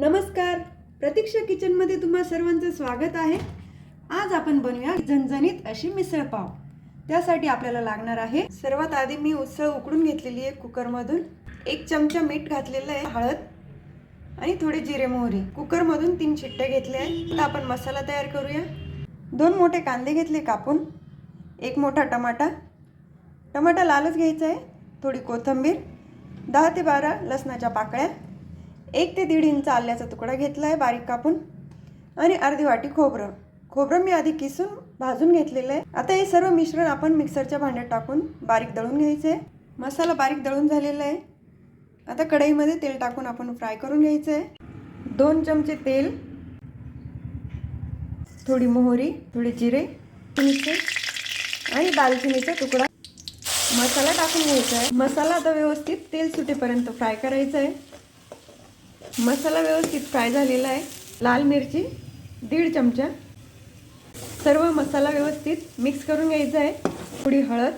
नमस्कार. प्रतीक्षा किचनमध्ये तुम्हा सर्वांचं स्वागत आहे. आज आपण बनवूया झणझणीत अशी मिसळ पाव. त्यासाठी आपल्याला लागणार आहे सर्वात आधी मी उसळ उकडून घेतलेली आहे कुकरमधून. एक चमचा मीठ घातलेलं आहे हळद आणि थोडे जिरे मोहरी. कुकरमधून तीन शिट्टे घेतले आहेत आता आपण मसाला तयार करूया. दोन मोठे कांदे घेतले कापून. एक मोठा टमाटा. टमाटा लालच घ्यायचा आहे थोडी कोथिंबीर. दहा ते बारा लसणाच्या पाकळ्या. एक ते दीड इंच आल्याचा तुकडा घेतला आहे बारीक कापून. आणि अर्धी वाटी खोबरं. खोबरं मी आधी किसून भाजून घेतलेलं आहे. आता हे सर्व मिश्रण आपण मिक्सरच्या भांड्यात टाकून बारीक दळून घ्यायचं. आहे मसाला बारीक दळून झालेला आहे. आता कढईमध्ये तेल टाकून आपण फ्राय करून घ्यायचं. आहे दोन चमचे तेल थोडी मोहरी थोडे जिरे मिरचे आणि दालचिनीचा तुकडा. मसाला टाकून घ्यायचा आहे. मसाला आता व्यवस्थित तेल सुटेपर्यंत फ्राय करायचा आहे. मसाला व्यवस्थित फ्राय झालेला आहे. लाल मिरची दीड चमचा. सर्व मसाला व्यवस्थित मिक्स करून घ्यायचा आहे. थोडी हळद.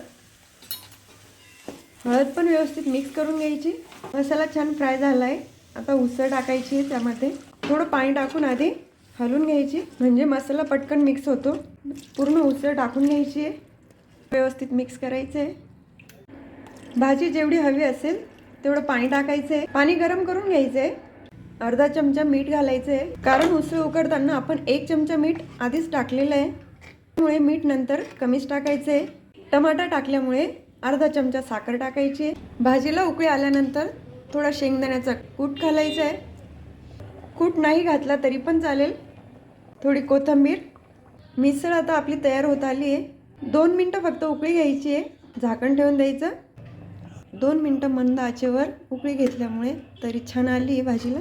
हळद पण व्यवस्थित मिक्स करून घ्यायची. मसाला छान फ्राय झाला आहे आता उसळ टाकायची आहे त्यामध्ये. थोडं पाणी टाकून आधी हलवून घ्यायची. म्हणजे मसाला पटकन मिक्स होतो. पूर्ण उसळ टाकून घ्यायची आहे. व्यवस्थित मिक्स करायचं आहे. भाजी जेवढी हवी असेल तेवढं पाणी टाकायचं आहे. पाणी गरम करून घ्यायचं आहे. अर्धा चमचा मीठ घालायचं आहे कारण उसळ उकडताना आपण एक चमचा मीठ आधीच टाकलेलं आहे. त्यामुळे मीठ नंतर कमीच टाकायचं आहे टमाटा टाकल्यामुळे अर्धा चमचा साखर टाकायची आहे. भाजीला उकळी आल्यानंतर थोडा शेंगदाण्याचा कूट घालायचा आहे कूट नाही घातला तरी पण चालेल. थोडी कोथिंबीर. मिसळ आता आपली तयार होत आली आहे. दोन मिनटं फक्त उकळी घ्यायची आहे. झाकण ठेवून द्यायचं. दोन मिनटं मंद आचेवर उकळी घेतल्यामुळे तरी छान आली आहे भाजीला.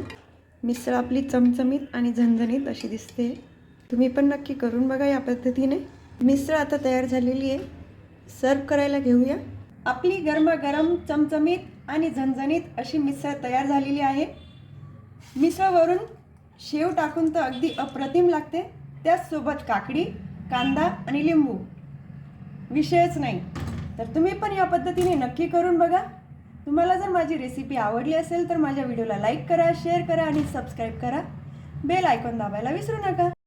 मिसळ आपली चमचमीत आणि झणझणीत अशी दिसते. तुम्ही पण नक्की करून बघा या पद्धतीने. मिसळ आता तयार झालेली आहे. सर्व करायला घेऊया. आपली गरमागरम चमचमीत आणि झणझणीत अशी मिसळ तयार झालेली आहे. मिसळवरून शेव टाकून तर अगदी अप्रतिम लागते. त्याचसोबत काकडी कांदा आणि लिंबू. विषयच नाही. तर तुम्ही पण या पद्धतीने नक्की करून बघा. तुम्हाला जर माझी रेसिपी आवडली असेल तर माझ्या व्हिडिओला लाईक करा शेअर करा आणि सबस्क्राईब करा. बेल आयकॉन दाबायला विसरू नका.